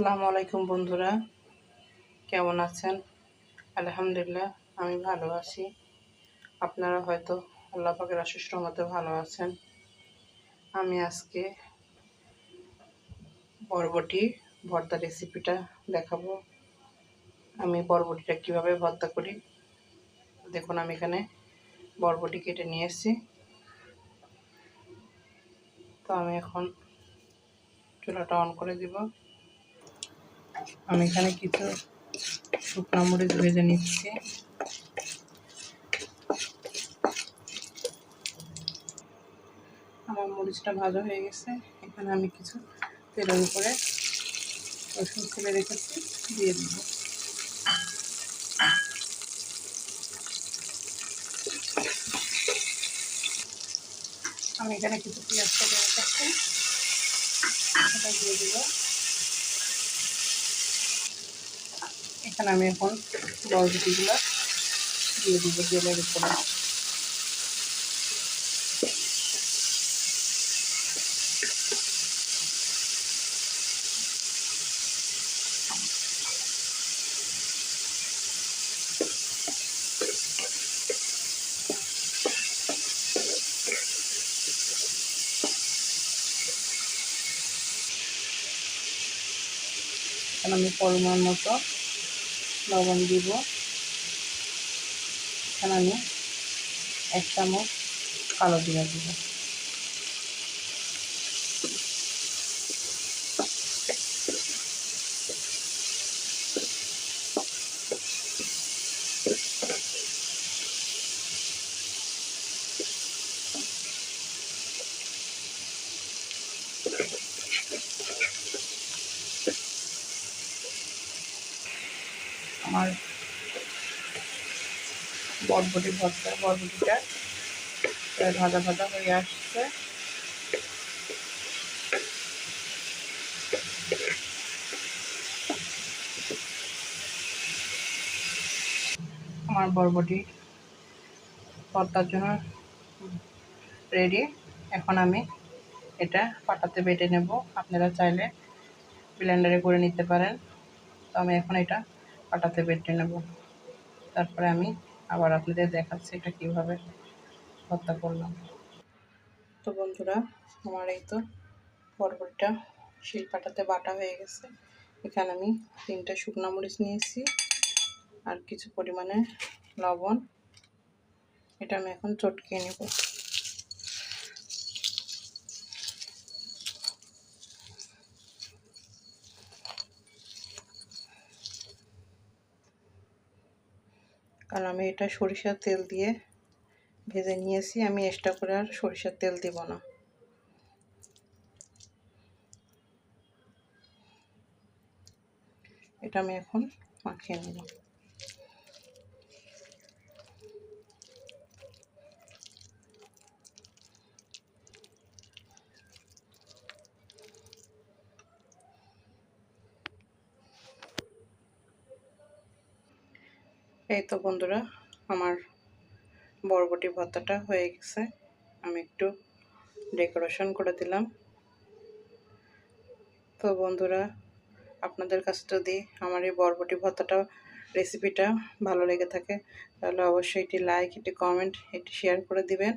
আসসালামু আলাইকুম বন্ধুরা। কেমন আছেন? আলহামদুলিল্লাহ, আমি ভালো আছি। আপনারা হয়তো আল্লাহ পাকের আশিস ভালো আছেন। আমি আজকে বরবটি ভর্তা রেসিপিটা দেখাবো। আমি বরবটিটা কীভাবে ভর্তা করি, দেখুন আমি এখানে বরবটি কেটে নিয়ে এসেছি তো আমি এখন চুলাটা অন করে দিব। আমি এখানে কিছু শুকনো মরিচ ভেজে নিচ্ছি। আমার মরিচটা ভাজা হয়ে গেছে। এখানে আমি কিছু তেলের উপরে রসুন ফেলে রেখেছি, দিয়ে দিব। আমি এখানে কিছু পেঁয়াজ কেটে রেখেছি, সেটা দিয়ে দিব। এখানে আমি এখন বরবটিগুলো দিয়ে দিব জলের উপরে। আমি পরিমাণ মতো লবণ দিব। এখানে আমি এক চামচ কালো জিরা দিব। আমার বরবটি ভর্তা বরবটিটা ভাজা ভাজা হয়ে আসছে। আমার বরবটি ভর্তার জন্য রেডি। এখন আমি এটা পাটাতে বেটে নেব। আপনারা চাইলে ব্লেন্ডারে করে নিতে পারেন। তো আমি এখন এটা পাটাতে বেটে নেব। তারপরে আমি আবার আপনাদের দেখাচ্ছি এটা কীভাবে হত্যা করলাম। তো বন্ধুরা, আমার এই তো বরবটিটা শিলপাটাতে বাটা হয়ে গেছে। এখানে আমি তিনটা শুকনো মরিচ নিয়েছি আর কিছু পরিমাণে লবণ। এটা আমি এখন চটকে নেব। কারণ আমি এটা সরিষার তেল দিয়ে ভেজে নিয়েছি। আমি এক্সট্রা করে আর সরিষার তেল দিব না। এটা আমি এখন মাখিয়ে নেব এই তো বন্ধুরা, আমার বরবটি ভর্তাটা হয়ে গেছে। আমি একটু ডেকোরেশন করে দিলাম। তো বন্ধুরা, আপনাদের কাছে যদি আমার এই বরবটি ভর্তাটা রেসিপিটা ভালো লেগে থাকে, তাহলে অবশ্যই এটি লাইক এটি কমেন্ট এটি শেয়ার করে দিবেন।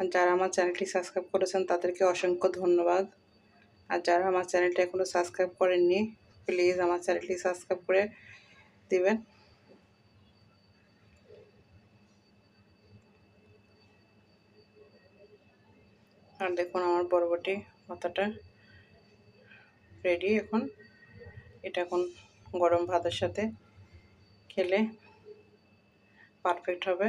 আর যারা আমার চ্যানেলটি সাবস্ক্রাইব করেছেন, তাদেরকে অসংখ্য ধন্যবাদ। আর যারা আমার চ্যানেলটা এখনও সাবস্ক্রাইব করেননি প্লিজ আমার চ্যানেলটি সাবস্ক্রাইব করে দিবেন। আর দেখুন আমার বরবটি মাথাটা রেডি এখন। এটা এখন গরম ভাতের সাথে খেলে পারফেক্ট হবে।